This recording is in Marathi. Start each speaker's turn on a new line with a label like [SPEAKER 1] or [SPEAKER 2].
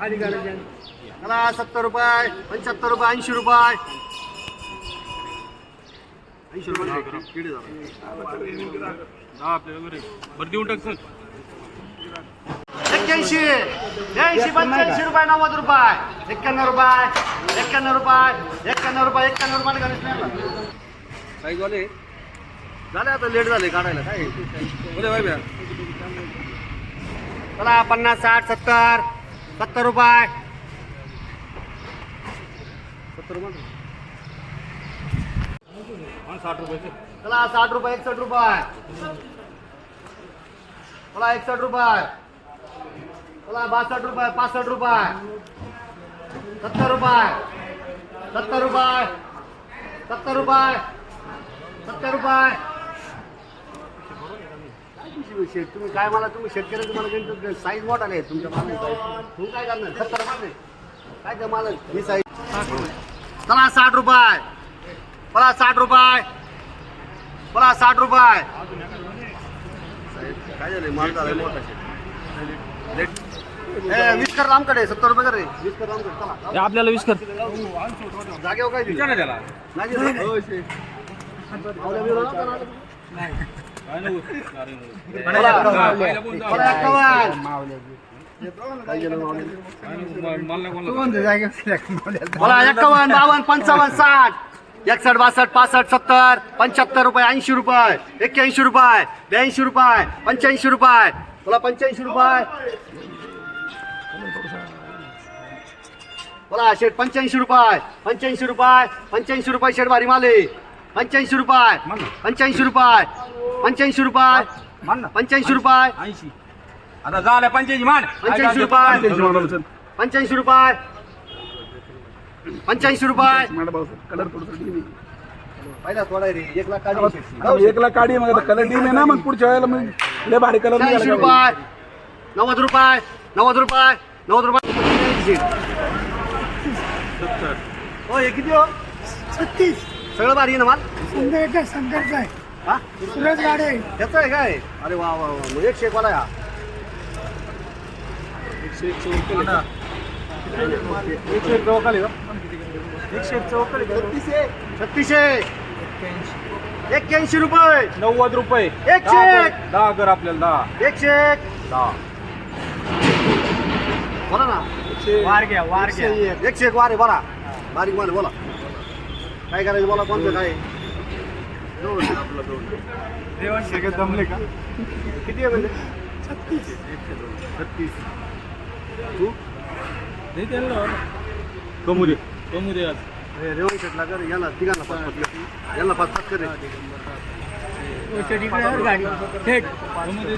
[SPEAKER 1] चला सत्तर रुपये पंच्याहत्तर रुपये ऐंशी रुपये. ऐंशी रुपये किती झालं?
[SPEAKER 2] बरं देऊन टाक सर.
[SPEAKER 1] एक्क्याऐंशी ब्याऐंशी पंच्याऐंशी रुपये नव्वद रुपये. एक्क्याण्णव रुपये एक्क्याण्णव रुपये एक्क्याण्णव रुपये एक्क्याण्णव रुपये गणेश नाही काही झाले झाले आता लेट झाले काढायला. काय? उद्या बाय. चला पन्नास साठ सत्तर. सत्तर रुपये. सत्तर रुपये
[SPEAKER 2] साठ रुपये
[SPEAKER 1] चला साठ रुपये एकसष्ट रुपये. चला एकसष्ट रुपये. चला बासष्ट रुपये पासष्ट रुपये. सत्तर रुपये. सत्तर रुपये. सत्तर रुपये. सत्तर रुपये. शेत? तुम्ही काय मला तुम्ही शेतकरी तुम्हाला साईज मोठा नाही तुमच्या माल तुम्ही काय करणार? सत्तर रुपये काय ते माल ही साईज चला साठ रुपये. बोला साठ रुपये. बोला साठ रुपये. काय झालं? माल मोठा ए वीस कर रामकडे सत्तर रुपये कर रे. वीस कर रामकडे चला.
[SPEAKER 2] आपल्याला विष कर.
[SPEAKER 1] जागेवर काय दिलं?
[SPEAKER 2] त्याला
[SPEAKER 1] नाही. बोला, एक्कावन्न. बावन्न पंचावन्न साठ एकसष्ट बासष्ट पासष्ट सत्तर पंच्याहत्तर रुपये ऐंशी रुपये एक्क्याऐंशी रुपये ब्याऐंशी रुपये पंच्याऐंशी रुपये बोला पंच्याऐंशी रुपये बोला शेठ पंच्याऐंशी रुपये पंच्याऐंशी रुपये पंच्याऐंशी रुपये शेठ भारी माले पंच्याऐंशी रुपये पंच्याऐंशी रुपये पंच्याऐंशी रुपये. पंच्याऐंशी रुपये.
[SPEAKER 2] ऐंशी आता झालं पंच्याऐंशी मान
[SPEAKER 1] पंच्याऐंशी रुपये. पंच्याऐंशी रुपये. पंच्याऐंशी रुपये. पहिला थोडा रे. एक लाख काढी
[SPEAKER 3] एक लाख काढी मग कलर डीम आहे ना मग पुढच्या वेळेला मग लय भारी कलर
[SPEAKER 1] ऐंशी रुपये. नव्वद रुपये. नव्वद रुपये. नव्वद रुपये. हो हे किती हो? छत्तीस. सगळं भारी आहे ना माल?
[SPEAKER 4] संघर्ष आहे.
[SPEAKER 1] हा?
[SPEAKER 4] सुरज गाडे.
[SPEAKER 1] त्याचं आहे काय? अरे वा वा वा. मग एक शेक वाला या. एकशे एक चौकाल आहे. का? एकशे एक चौकाल का? छत्तीसशे एक्क्याऐंशी. रुपये.
[SPEAKER 2] नव्वद रुपये.
[SPEAKER 1] एकशे एक
[SPEAKER 2] दहा कर आपल्याला दहा.
[SPEAKER 1] एकशे एक बोला ना.
[SPEAKER 2] वार घ्या वार
[SPEAKER 1] एकशे एक एकशे एक वार आहे बोला. बारीक माल बोला. काय करायचं बोला कोणतं काय? दोन आपलं दोन.
[SPEAKER 2] जमले का?
[SPEAKER 1] किती आहे म्हणजे? छत्तीस. तू?
[SPEAKER 2] कमू दे कमू दे आज.
[SPEAKER 1] हे रेवण शेटला कर याला तिघांना पाच पाच कर. याला पाच पाच कर.
[SPEAKER 2] कमू दे